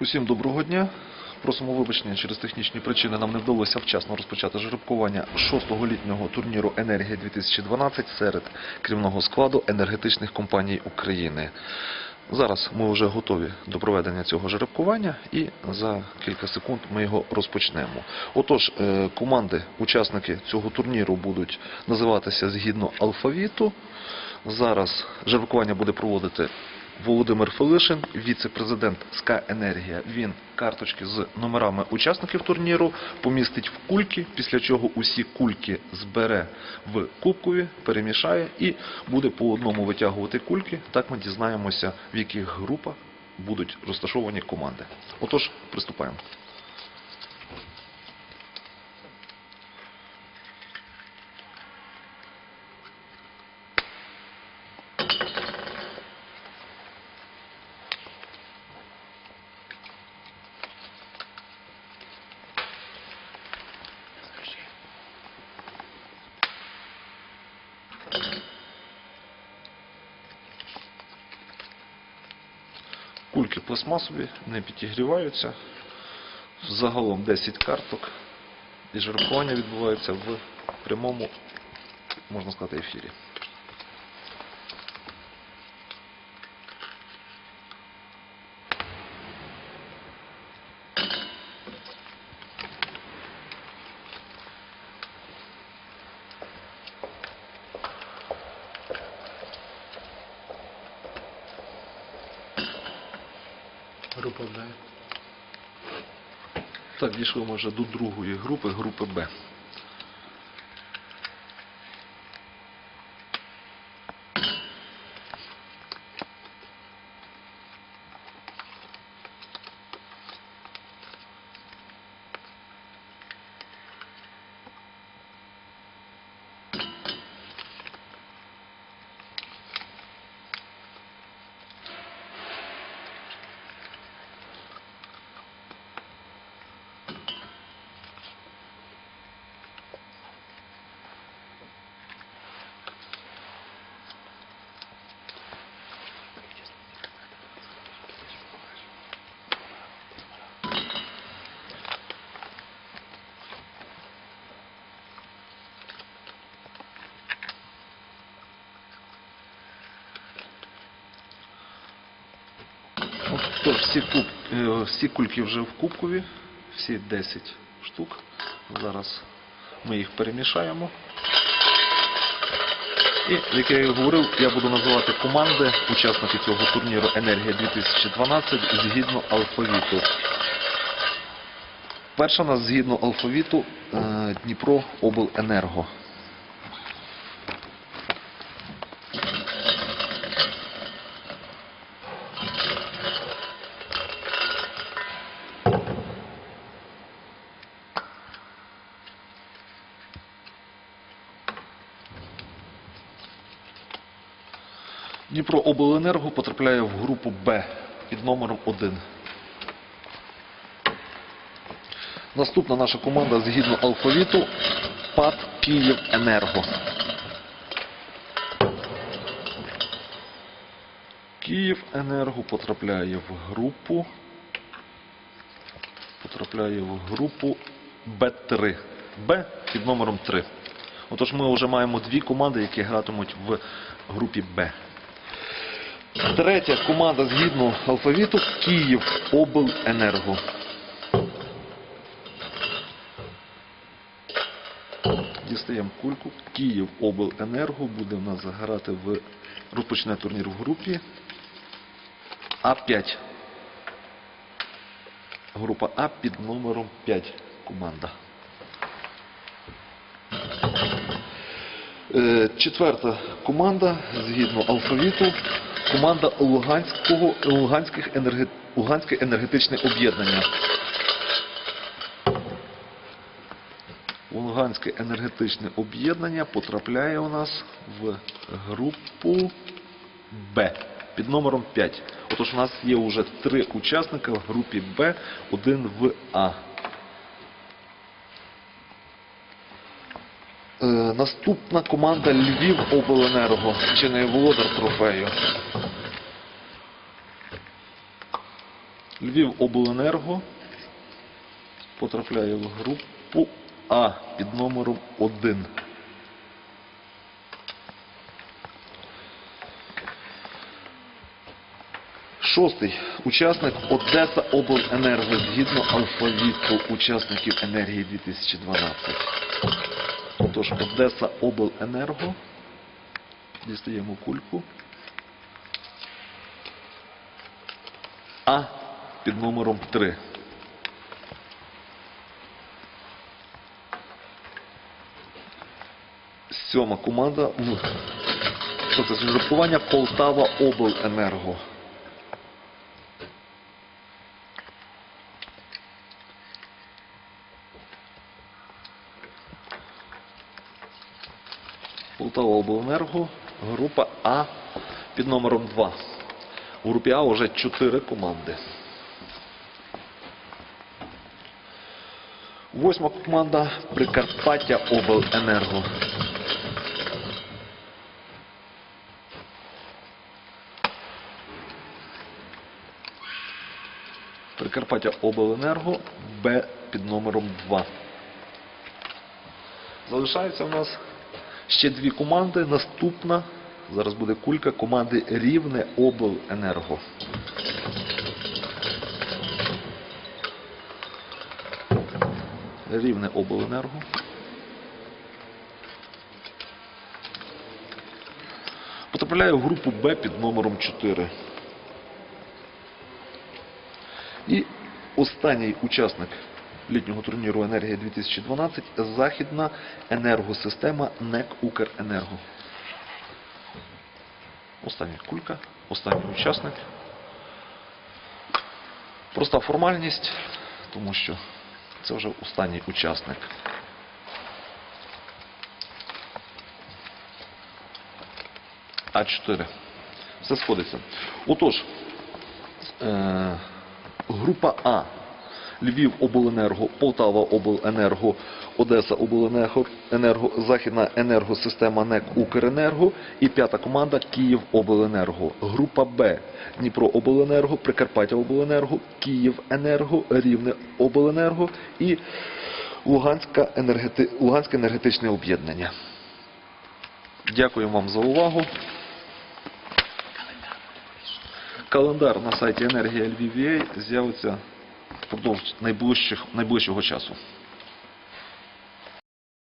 Усім доброго дня. Просимо вибачення через технічні причини нам не вдалося вчасно розпочати жеребкування шостого літнього турніру Енергія 2012 серед керівного складу енергетичних компаній України. Зараз ми вже готові до проведення цього жеребкування і за кілька секунд ми його розпочнемо. Отож, е, команди, учасники цього турніру будуть називатися згідно алфавіту. Зараз жеребкування буде проводити Володимир Фелишин, віце-президент СК Енергія. Він карточки з номерами учасників турніру помістить в кульки, після чого усі кульки збере в кубкові, перемішає і буде по одному витягувати кульки. Так ми дізнаємося, в яких групах будуть розташовані команди. Отож, приступаємо. Кульки пластмасові, не підігріваються. Загалом 10 карток. І жеребкування відбувається в прямому, можна сказати, ефірі. Група Б. Так, дійшли ми вже до другої групи, групи Б. Тож, всі, куб, е, всі кульки вже в кубкові, всі 10 штук. Зараз ми їх перемішаємо. І, як я і говорив, я буду називати команди, учасники цього турніру Енергія 2012 згідно алфавіту. Перша нас згідно алфавіту е, Дніпро Обленерго. Дніпро Обленерго потрапляє в групу Б під номером 1. Наступна наша команда згідно алфавіту ПАД Київенерго. Київенерго потрапляє в групу. Потрапляє в групу Б3. Б під номером 3. Отож ми вже маємо дві команди, які гратимуть в групі Б. Третя команда згідно алфавіту Київ Обленерго. Дістаємо кульку. Київ Обленерго буде в нас грати в розпочне турнір в групі А5. Група А під номером 5 команда. Е, Четверта команда згідно алфавіту. Команда Луганського, Луганських енерге, Луганське енергетичне об'єднання. Луганське енергетичне об'єднання потрапляє у нас в групу Б під номером 5. Отож, у нас є вже три учасника в групі Б, один в А. Е, наступна команда Львів Обленерго, чи не володар трофею. Львів обленерго потрапляє в групу А під номером 1. Шостий учасник Одеса Обленерго згідно алфавіту учасників енергії 2012. Отож, Одеса Обленерго. Дістаємо кульку. А під номером 3. Сьома команда. Ну, процес жеребкування Полтава Обленерго. Полтава Обленерго, група А під номером 2. У групі А вже 4 команди. Восьма команда Прикарпаття Обленерго. Прикарпаття Обленерго Б під номером 2. Залишається у нас ще дві команди. Наступна, зараз буде кулька, команди Рівне Обленерго. Рівне Обленерго. Потрапляє в групу Б під номером 4. І останній учасник літнього турніру Енергія 2012 західна енергосистема НЕК Укренерго. Остання кулька, останній учасник. Проста формальність, тому що це вже останній учасник. А4. Все сходиться. Отож, е, група А. Львів обленерго, Полтава обленерго, Одеса обленерго, Західна енергосистема НЕК Укренерго і п'ята команда Київ обленерго. Група Б Дніпро обленерго, Прикарпаття обленерго, Київ енерго, Рівне обленерго і Луганська енергети... Луганське енергетичне об'єднання. Дякую вам за увагу. Календар на сайті Енергія Львів з'явиться впродовж найближчих, найближчого часу.